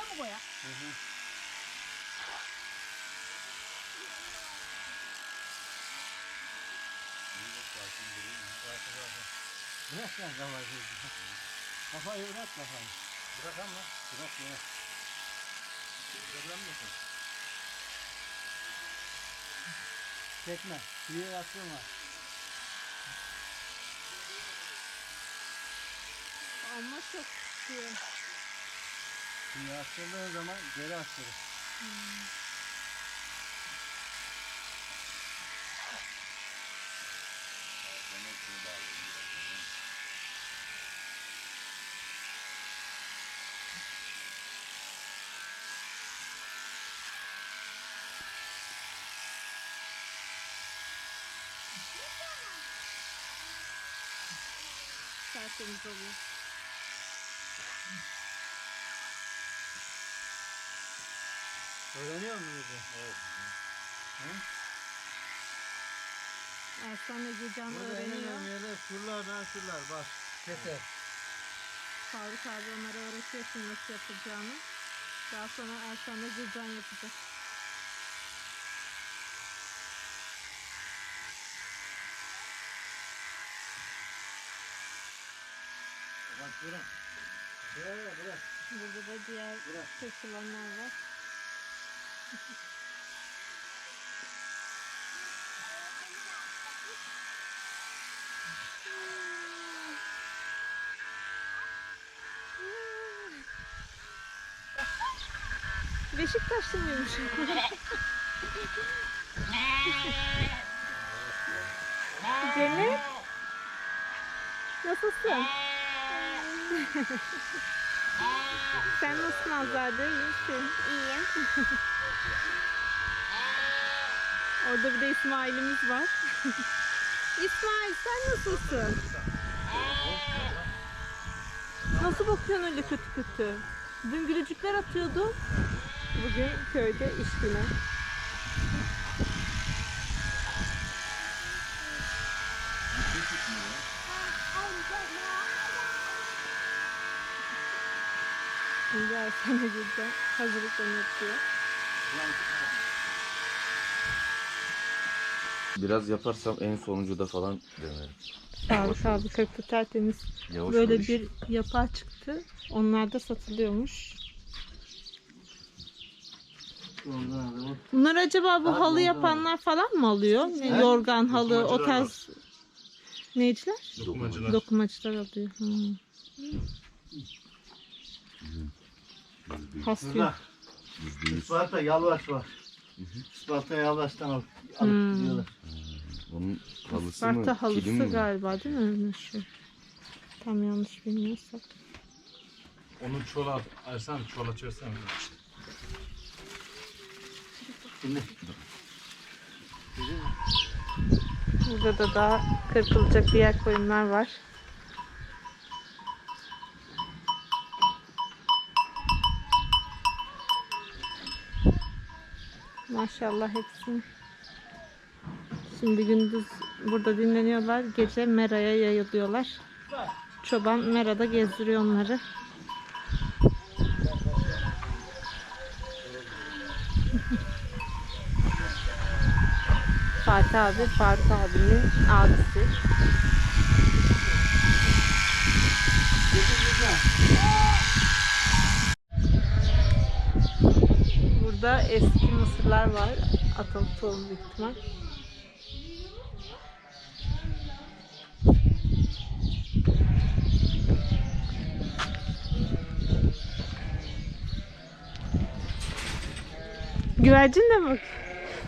Buraya mı koyak? Bırak lan kafayı. Kafayı bırak kafayı. Bırak ama. Bırak ya. Zorlanmıyorsun. Çekme. Suya yatsın var. Ama çok şey. Suya attırdığın zaman geri attırır. Tertemiz oluyor. Öğreniyor bizi? Evet. Ersan'la Gülcan Burada en öğreniyor. önemli yerler şuralardan şuralar bak. Keser. Faruk abi onlara öğretiyor şimdi nasıl yapılacağını. Daha sonra Ersan'la Gülcan yapacak. Bak bırak. Bırak bırak. Burada da diğer Bırak. seçilenler var. Beşiktaşlı mıymış? Cennet. Nasılsın? Sen nasılsın Azade? İyisin. İyiyim. Orada bir de İsmail'imiz var. İsmail sen nasılsın? Nasıl bakıyorsun öyle kötü kötü? Dün gülücükler atıyordu. Bugün köyde iş günü. Şimdi Ersen'e burada hazırlıklarını yapıyor. Biraz yaparsam en sonuncuda falan denerim. Sağlık abi köprü tertemiz. Yavaş Böyle yavaş. bir yapağı çıktı. Onlar da satılıyormuş. Bunlar acaba bu Abi halı orada yapanlar falan mı alıyor? Ne, He? yorgan, halı, o Dokumacılar tarz neyciler? Dokumacılar. Dokumacılar alıyor. Hmm. Yüz. Isparta yalvaç var. Isparta yalvaçtan alıp, alıp Hmm. gidiyorlar. Onun halısı mı? Sparta halısı kilim mi? galiba değil mi? Meşhur. Tam yanlış bilmiyorsak. Onun çola, Ersan çola çözsene. Şimdi Burada da daha kırpılacak diğer koyunlar var. Maşallah hepsini. Şimdi gündüz burada dinleniyorlar. Gece meraya yayılıyorlar. Çoban merada gezdiriyor onları. Fatih abi, Faruk abinin abisi. Burada eski mısırlar var. Atalı tohum büyük ihtimal. Güvercin de mi?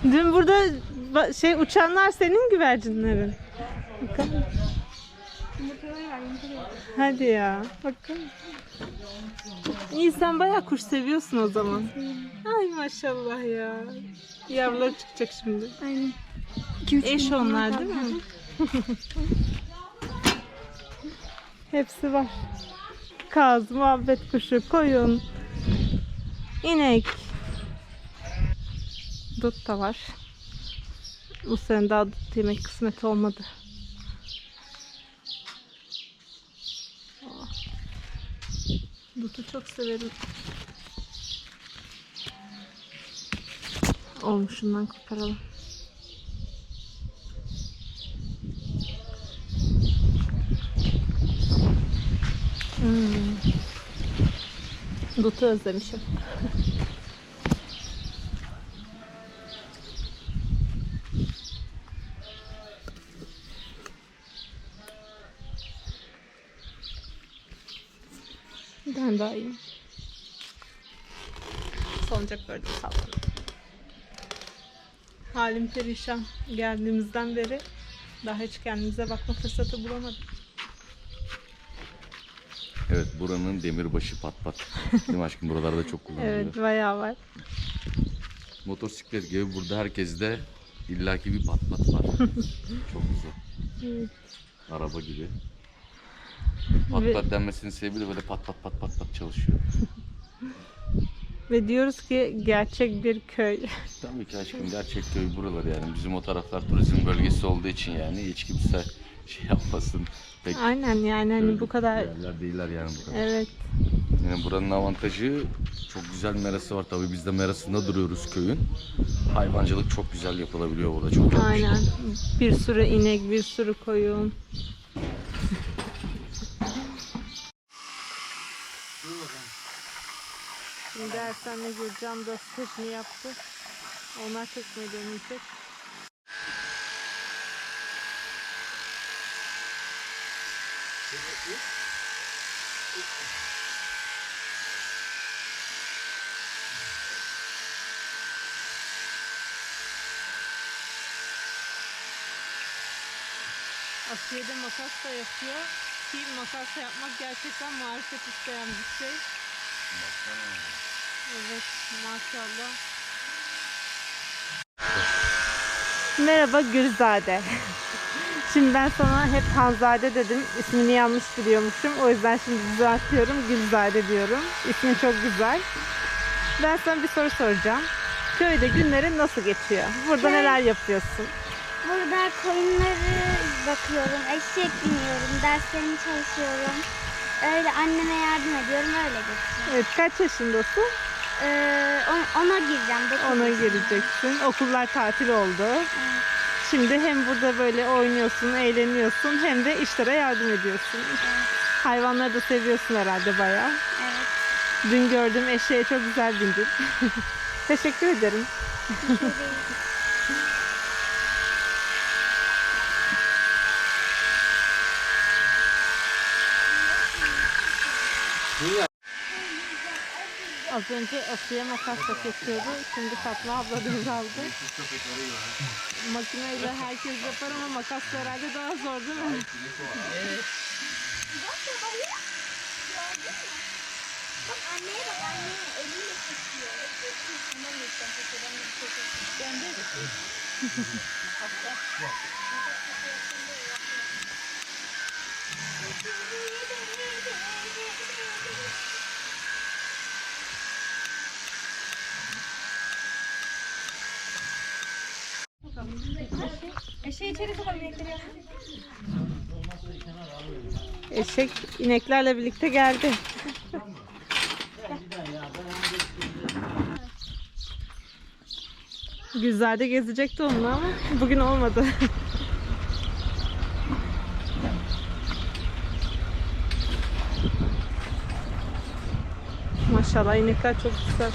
Dün burada şey uçanlar senin güvercinlerin. Bakalım. Hadi ya. Bakalım. İyi sen bayağı kuş seviyorsun o zaman. Ay maşallah ya. Yavruları çıkacak şimdi. Aynen. Eş onlar değil mi? Hepsi var. Kaz, muhabbet kuşu, koyun, inek dut da var. Bu sene daha dut yemek kısmet olmadı. Dutu çok severim. Olmuşundan koparalım. Hmm. Dutu özlemişim. Ben daha iyiyim. Salıncakları da salladım. Halim perişan. Geldiğimizden beri daha hiç kendimize bakma fırsatı bulamadık. Evet buranın demirbaşı pat pat. Değil mi aşkım? Buralarda çok kullanılıyor. Evet bayağı var. Motosiklet gibi burada herkeste illaki bir pat pat var. çok güzel. Evet. Araba gibi. Pat Ve- pat denmesinin sebebi de böyle pat pat pat pat pat çalışıyor. Ve diyoruz ki gerçek bir köy. Tabii ki aşkım gerçek köy buralar yani. Bizim o taraflar turizm bölgesi olduğu için yani hiç kimse şey yapmasın. Pek Aynen yani hani bu kadar yerler değiller yani bu kadar. evet Yani buranın avantajı çok güzel merası var. Tabii biz de merasında duruyoruz köyün. Hayvancılık çok güzel yapılabiliyor burada. Çok aynen bir sürü inek bir sürü koyun. Şimdi Ersen'le Gülcan da sırtını yaptı. Onlar çekmeye dönecek. Asiye'de makas da yapıyor. Ki makas yapmak gerçekten marifet isteyen bir şey. Evet maşallah. Merhaba Gülzade. Şimdi ben sana hep Hanzade dedim. İsmini yanlış biliyormuşum. O yüzden şimdi düzeltiyorum. Gülzade diyorum. İsmin çok güzel. Ben sana bir soru soracağım. Köyde günlerin nasıl geçiyor? Burada Köy- neler yapıyorsun? Burada koyunları bakıyorum, eşek biniyorum, derslerimi çalışıyorum. Öyle anneme yardım ediyorum, öyle geçiyor. Evet kaç yaşındasın? Ee, on- ona gireceğim. Ona geleceksin. Okullar tatil oldu. Şimdi hem burada böyle oynuyorsun, eğleniyorsun hem de işlere yardım ediyorsun. Hayvanları da seviyorsun herhalde bayağı. Evet. Dün gördüğüm eşeğe çok güzel bindin. Teşekkür ederim. Az önce Asiye makasla kesiyordu. Şimdi Fatma abla devraldı. Makineyle herkes yapar ama makasla herhalde daha zor değil mi? Bak anneye bak anneye eliyle kesiyor. Ben de İnekleri. Eşek ineklerle birlikte geldi. Güzelde gezecekti onunla ama bugün olmadı. Maşallah inekler çok güzel.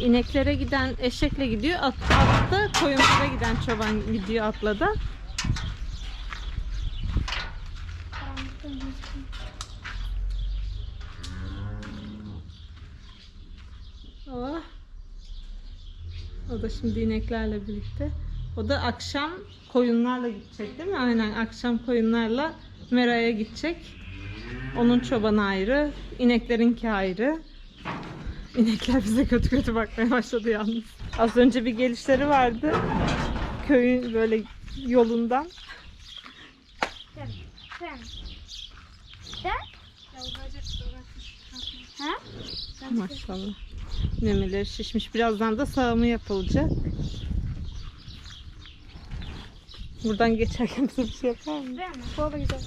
İneklere giden eşekle gidiyor. At, atta koyunlara giden çoban gidiyor atla da. Oh. O da şimdi ineklerle birlikte. O da akşam koyunlarla gidecek değil mi? Aynen akşam koyunlarla Mera'ya gidecek. Onun çobanı ayrı, ineklerinki ayrı. İnekler bize kötü kötü bakmaya başladı yalnız. Az önce bir gelişleri vardı. Köyün böyle yolundan. Ha? Maşallah. Memeleri şişmiş. Birazdan da sağımı yapılacak. Buradan geçerken bize bir şey yapar mı? Ben mi? Baba güzel.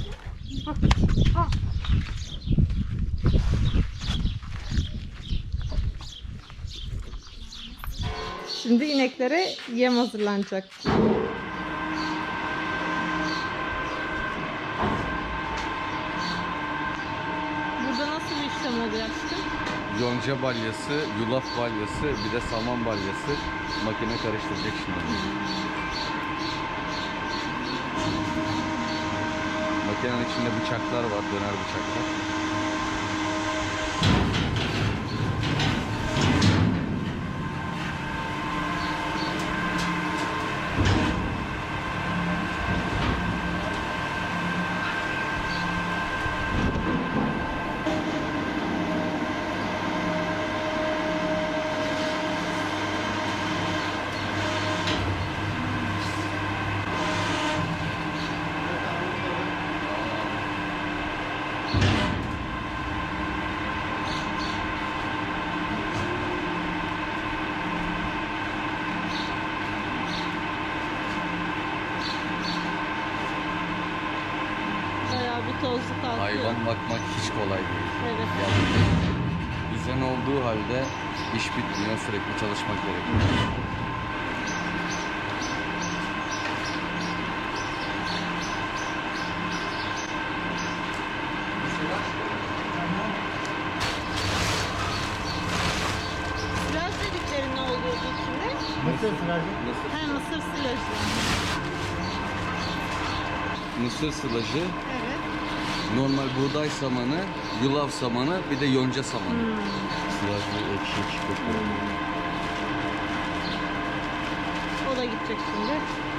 Şimdi ineklere yem hazırlanacak. Burada nasıl bir işlem oluyor aşkım? Yonca balyası, yulaf balyası, bir de saman balyası. Makine karıştıracak şimdi. Makinenin içinde bıçaklar var, döner bıçaklar. Tozlu kalkıyor. Hayvan bakmak hiç kolay değil. Evet. Yani düzen olduğu halde iş bitmiyor, sürekli çalışmak gerekiyor. Silaj dedikleri ne oluyordu içinde? Mısır sıracı. He mısır silajı. Mısır sılacı, Evet. Normal buğday samanı, yulaf samanı, bir de yonca samanı. Hmm. Sılajlı ekşi ekşi kokuyor. O da gidecek şimdi.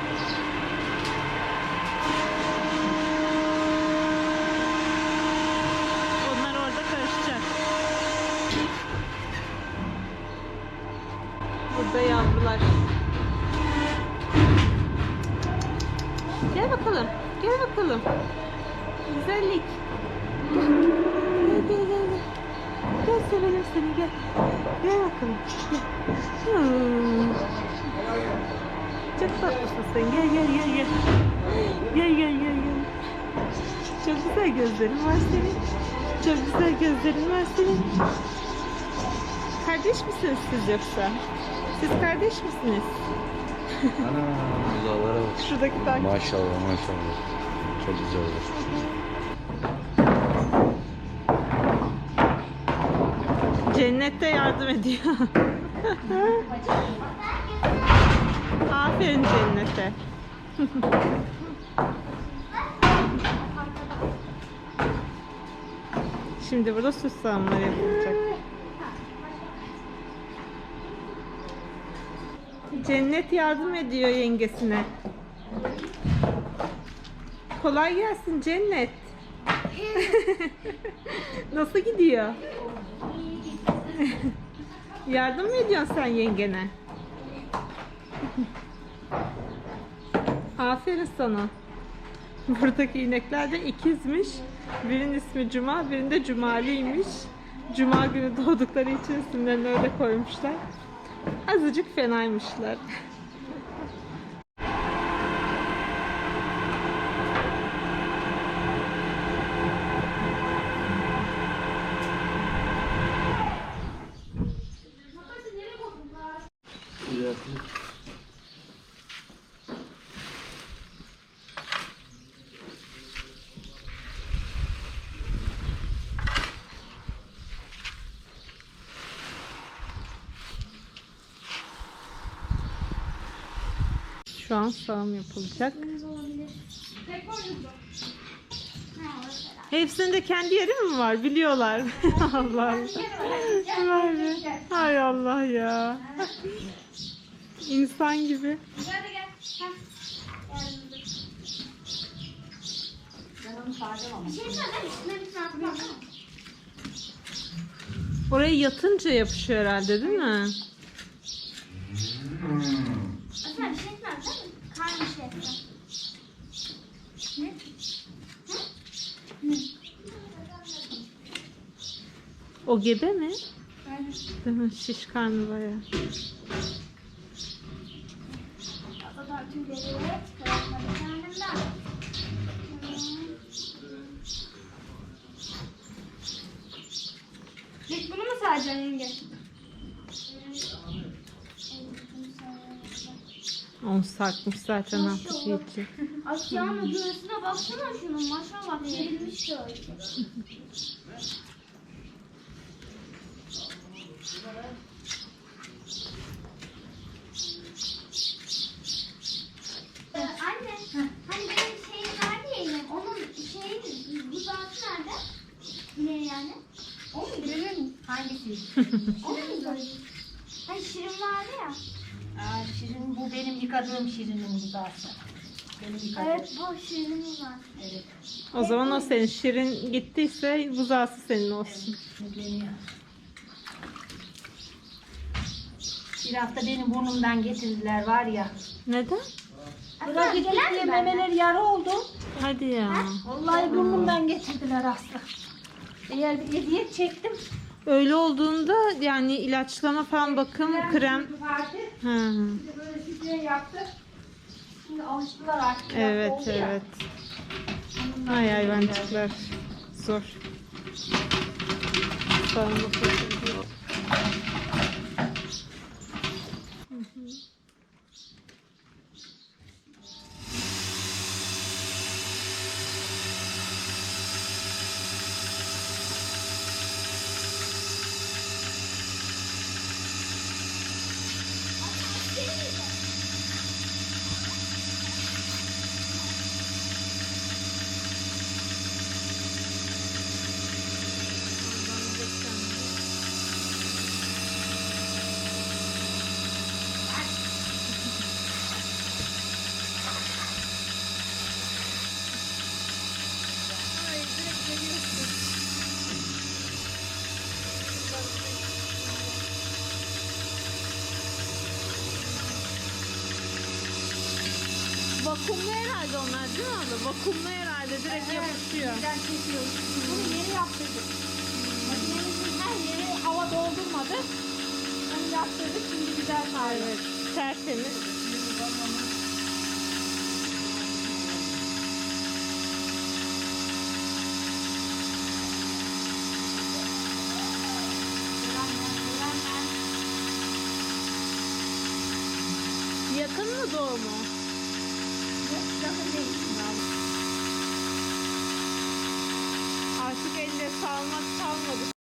Çok tatlısın sen. Gel gel gel gel. Gel gel gel gel. Çok güzel gözlerin var senin. Çok güzel gözlerin var senin. Kardeş misiniz siz yoksa? Siz kardeş misiniz? Ana, buzalara bak. Şuradaki takip. Maşallah maşallah. Çok güzel olur. Cennette yardım ediyor. Aferin cennete. Şimdi burada süs sahamları yapılacak. Cennet yardım ediyor yengesine. Kolay gelsin Cennet. Nasıl gidiyor? Yardım mı ediyorsun sen yengene? Aferin sana. Buradaki inekler de ikizmiş. Birinin ismi Cuma, birinde Cumali'ymiş. Cuma günü doğdukları için isimlerini öyle koymuşlar. Azıcık fenaymışlar. Şu an sağım yapılacak. Hepsinin de kendi yeri mi var? Biliyorlar. Allah Allah. Vay be. Hay Allah ya. İnsan gibi. Oraya yatınca yapışıyor herhalde değil mi? Değil mi? O gebe mi? Aynen. Şiş karnı bayağı. O da tüyleri çıkartmadı kendimden. İlk bunu mu saracaksın yenge? Onu sarkmış zaten artık iyice. Aşağının göğsüne baksana şunun maşallah gerilmiş de öyle. Ee, Anne, hani benim şeyim vardı ya yine, onun şeyin buzağısı nerede? Yine yani. O mu? Hangisi? mu? Hani şirin vardı ya. Şirin bu benim yıkadığım şirinin gıdası. Benim yıkadığım. Evet bu şirinimiz var. Evet. O zaman o senin. Şirin gittiyse buzağısı senin olsun. Yükleniyor. Bir hafta benim burnumdan getirdiler var ya. Neden? Bırak gittik diye memeler yarı oldu. Hadi ya. Vallahi burnumdan getirdiler Aslı. Eğer bir eziyet çektim. Öyle olduğunda yani ilaçlama falan bakım krem. Ha. Bir de böyle sütüye yaptık. Şimdi alıştılar artık. biraz Evet oldu ya. evet. Ay hayvancıklar. Zor. Sağlık olsun. Vakumlu herhalde onlar değil mi abla? Vakumlu herhalde direkt yapışıyor. Birden kesiyoruz. Bunu yeni yaptırdık. Makinemizin her yeri hava doldurmadı. Onu yaptırdık. Şimdi güzel kaldı. Evet. Tertemiz. Yakın mı doğumu? Artık elde salmak kalmadı